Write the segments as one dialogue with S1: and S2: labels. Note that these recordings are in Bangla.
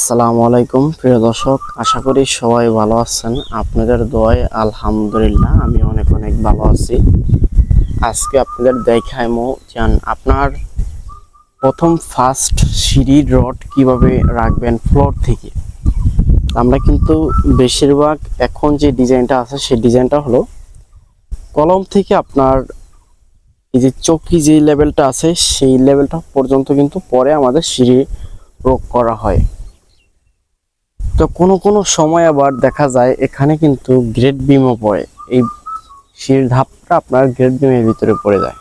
S1: আসসালামু আলাইকুম, প্রিয় দর্শক। আশা করি সবাই ভালো আছেন। আপনাদের দোয়ায় আলহামদুলিল্লাহ, আমি অনেক অনেক ভালো আছি। আজকে আপনাদের দেখাইমো যান আপনার প্রথম ফার্স্ট সিঁড়ির রড কীভাবে রাখবেন ফ্লোর থেকে। আমরা কিন্তু বেশিরভাগ এখন যে ডিজাইনটা আছে, সেই ডিজাইনটা হলো কলম থেকে আপনার এই যে চৌকি যে লেভেলটা আছে, সেই লেভেলটা পর্যন্ত কিন্তু পরে আমাদের সিঁড়ি প্রয়োগ করা হয়। তো কোনো কোনো সময় আবার দেখা যায় এখানে কিন্তু গ্রেড বিমও পড়ে। এই সিঁড়ির ধাপটা আপনার গ্রেট বিমের ভিতরে পড়ে যায়।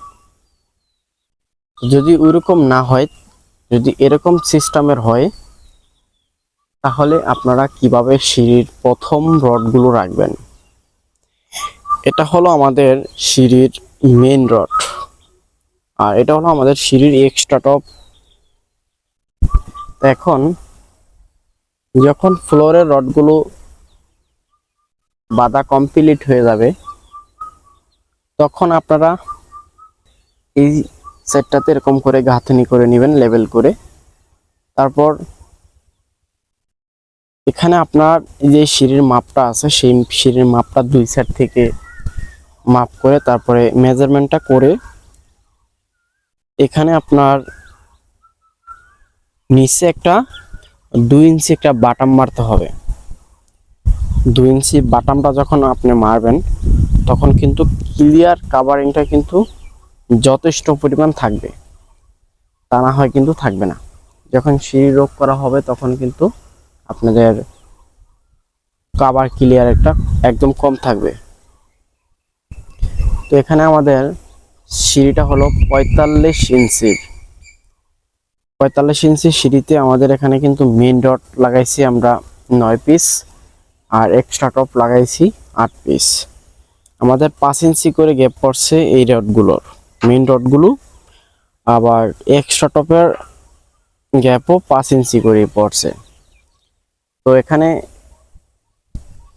S1: যদি ওইরকম না হয়, যদি এরকম সিস্টেমের হয়, তাহলে আপনারা কীভাবে সিঁড়ির প্রথম রডগুলো রাখবেন? এটা হলো আমাদের সিঁড়ির মেন রড আর এটা হলো আমাদের সিঁড়ির এক্সট্রা টপ এখন যখন ফ্লোরের রডগুলো বাঁধা কমপ্লিট হয়ে যাবে, তখন আপনারা এই সেটটাতে এরকম করে গাঁথনি করে নেবেন লেভেল করে। তারপর এখানে আপনার যে সিঁড়ির মাপটা আছে, সেই সিঁড়ির মাপটা দুই সাইড থেকে মাপ করে তারপরে মেজারমেন্টটা করে এখানে আপনার নিচে একটা দুই ইঞ্চি একটা বাটাম মারতে হবে। দুই ইঞ্চি বাটামটা যখন আপনি মারবেন, তখন কিন্তু ক্লিয়ার কাভারিংটা কিন্তু যথেষ্ট পরিমাণ থাকবে। তা না হয় কিন্তু থাকবে না। যখন সিঁড়ি রোগ করা হবে, তখন কিন্তু আপনাদের কাভার ক্লিয়ার একটা একদম কম থাকবে। তো এখানে আমাদের সিঁড়িটা হলো পঁয়তাল্লিশ ইঞ্চির। পঁয়তাল্লিশ ইঞ্চি সিঁড়িতে আমাদের এখানে কিন্তু মেন ডট লাগাইছি আমরা নয় পিস আর এক্সট্রা টপ লাগাইছি আট পিস আমাদের পাঁচ ইঞ্চি করে গ্যাপ পড়ছে এই রডগুলোর মেন রডগুলো আবার এক্সট্রা টপের গ্যাপও পাঁচ ইঞ্চি করে পড়ছে। তো এখানে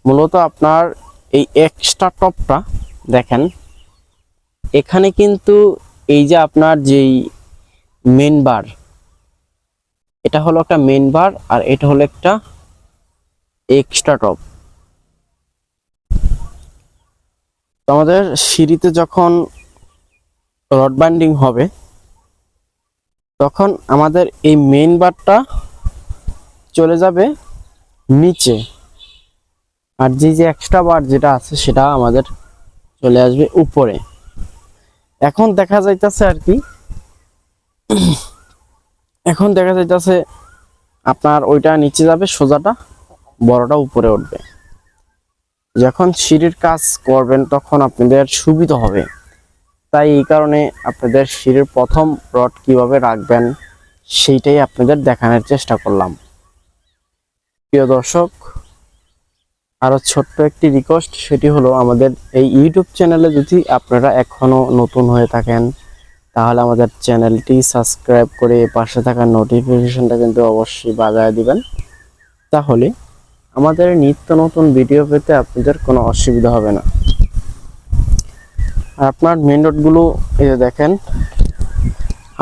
S1: মূলত আপনার এই এক্সট্রা টপটা দেখেন, এখানে কিন্তু এই যে আপনার যেই মেন বার এটা হলো একটা মেন বার আর এটা হলো একটা এক্সট্রা টপ আমাদের সিঁড়িতে যখন রড বাইন্ডিং হবে, তখন আমাদের এই মেন বারটা চলে যাবে নিচে। আর যে যে এক্সট্রা বার যেটা আছে, সেটা আমাদের চলে আসবে উপরে। এখন দেখা যাইতেছে আর কি এখন দেখা যাইতেছে আপনার ওইটা নিচে যাবে, সোজাটা, বড়টা উপরে উঠবে। যখন সিঁড়ির কাজ করবেন তখন আপনাদের সুবিধা হবে। তাই এই কারণে আপনাদের সিঁড়ির প্রথম রড কীভাবে রাখবেন, সেইটাই আপনাদের দেখানোর চেষ্টা করলাম। প্রিয় দর্শক আরও ছোট্ট একটি রিকোয়েস্ট সেটি হলো আমাদের এই ইউটিউব চ্যানেলে যদি আপনারা এখনও নতুন হয়ে থাকেন তাহলে আমাদের চ্যানেলটি সাবস্ক্রাইব করে পাশে থাকা নোটিফিকেশনটা কিন্তু অবশ্যই বাজায় দিবেন। তাহলে আমাদের নিত্য নতুন ভিডিও পেতে আপনাদের কোনো অসুবিধা হবে না। আর আপনার মেন রোডগুলো এই যে দেখেন,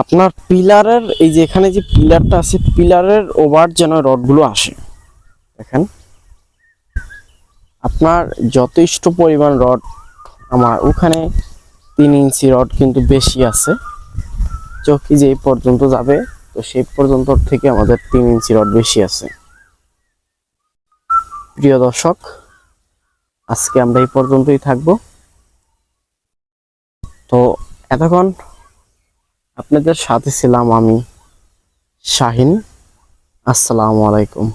S1: আপনার পিলারের এই যে এখানে যে পিলারটা আছে পিলারের ওভার যেন রডগুলো আসে, দেখেন। আপনার যথেষ্ট পরিমাণ রড আমার ওখানে তিন ইঞ্চি রড কিন্তু বেশি আছে। চৌকি যে পর্যন্ত যাবে, তো সেই পর্যন্ত থেকে আমাদের তিন ইঞ্চি রড বেশি আছে। প্রিয় দর্শক, আজকে আমরা এই পর্যন্তই থাকব। তো এতক্ষণ আপনাদের সাথে ছিলাম আমি শাহিন। আসসালামু আলাইকুম।